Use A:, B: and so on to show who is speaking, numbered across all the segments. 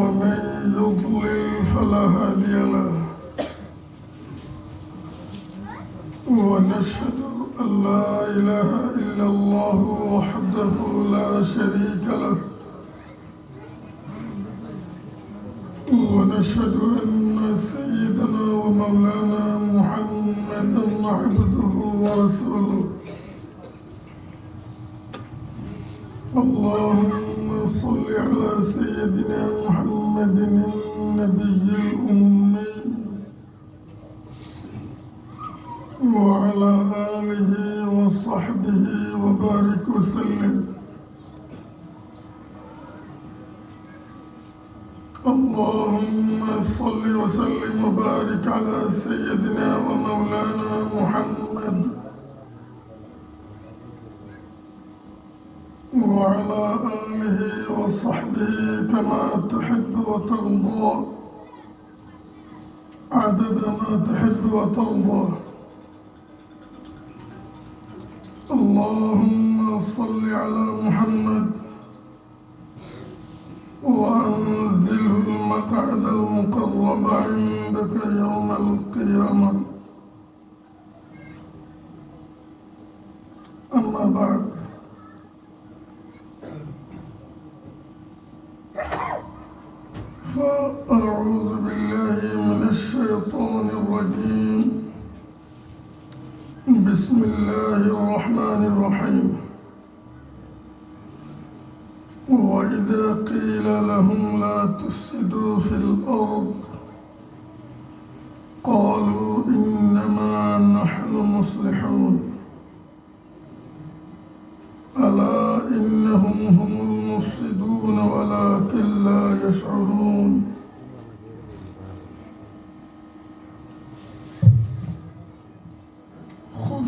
A: ومن يضلل فلا هادي له. ونشهد أن لا إله إلا الله وحده لا شريك له. ونشهد أن سيدنا ومولانا محمدا عبده ورسوله. اللهم صل على سيدنا محمد النبي الأمي وعلى آله وصحبه وبارك وسلم. اللهم صل وسلم وبارك على سيدنا ومولانا محمد وعلى وصحبه كما تحب وترضى. عدد ما تحب وترضى. اللهم صل على محمد وأنزله المقعد المقرب عندك يوم القيامة. فأعوذ بالله من الشيطان الرجيم. بسم الله الرحمن الرحيم. وإذا قيل لهم لا تفسدوا في الأرض قالوا إنما نحن مصلحون.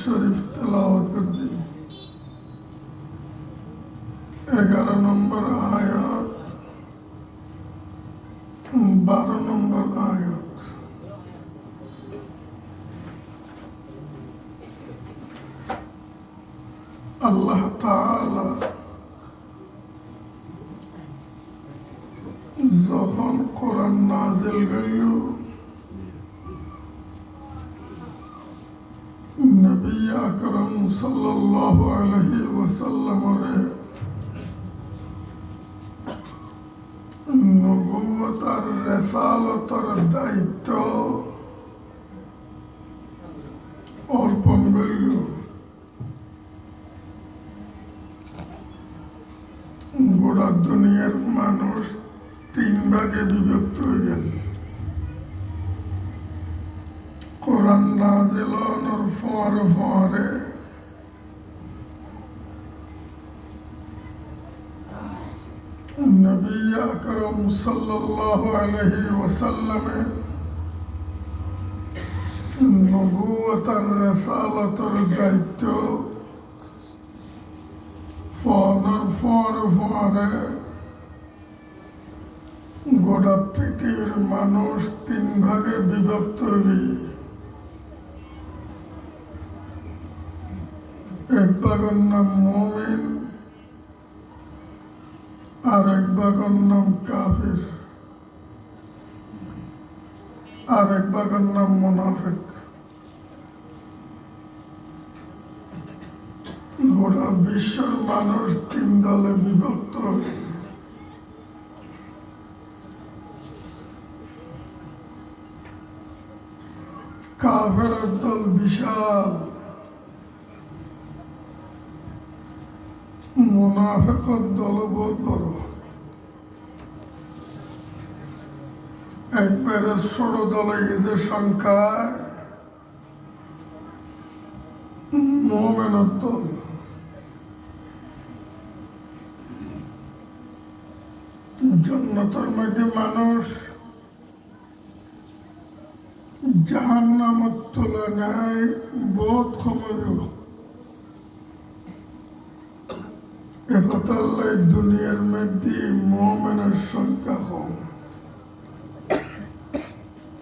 A: শরীফ তেলাওয়াত করছি। এগারো নম্বর আয়াত। বারো নম্বর আয়াত। আল্লাহ তাআলা যখন কোরআন নাজিল গেল নবী আকরম সাল্লাল্লাহু আলাইহি ওয়াসাল্লামরে নবুয়তার দায়িত্ব অর্পণ করিল। গোটা দুনিয়ার মানুষ তিন ভাগে বিভক্ত হয়ে গেল। নাজিলানোর ফোয়ারে ফোয়ারে। নবী আকরম সাল্লাল্লাহু আলাইহি ওয়াসাল্লামে নবুয়তার রেসালতর দায়িত্ব ফোনের ফোয়ারে ফোয়ারে। গোটা পৃথিবীর মানুষ তিন ভাগে বিভক্ত হবি। এক ভাগের নাম মমিন আর এক ভাগের নাম কাফির। আর এক ভাগের নাম মোনাফেক। গোটা বিশ্বের মানুষ তিন দলে বিভক্ত। কাফের দল বিশাল। মুনাফেকর দল বহুত বড় একবারে ছোট দলে এদের সংখ্যা। মোমেনের দল জন্নতর মধ্যে মানুষ জাহান নামত তুলনায় বহুত কমল একথা আল্লাহ দুনিয়ার মধ্যে মোমেনের সংখ্যা কম।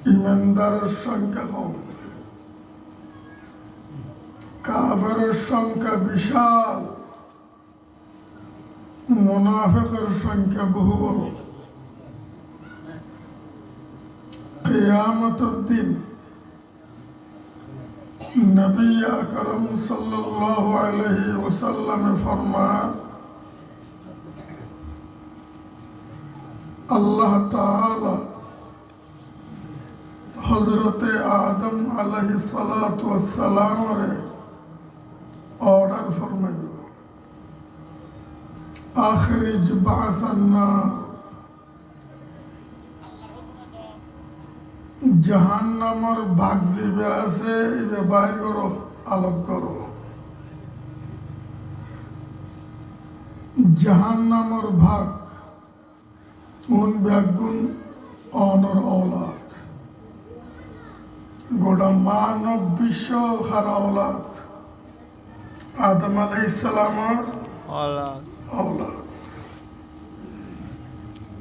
A: ইমানদারের সংখ্যা কম। কাফেরের সংখ্যা বিশাল। মুনাফিকের সংখ্যা বহু বড়। কিয়ামতের দিন নবী আকরম সাল্লাল্লাহু আলাইহি ওয়াসাল্লামে ফরমান আল্লাহ তাআলা হজরতে আদম আলাহি সালাতামরে অর্ডার ফরমাইল। আখরিজ বাসান্না জাহান নামর ভাগ জিবে আছে এটা বাইর করো আলোক করো। জাহান নামর ভাগ unbegun on our awlak. গোটা মানব বিশ্ব হারা আদম আলাই
B: ইসলামর
A: আওলাদ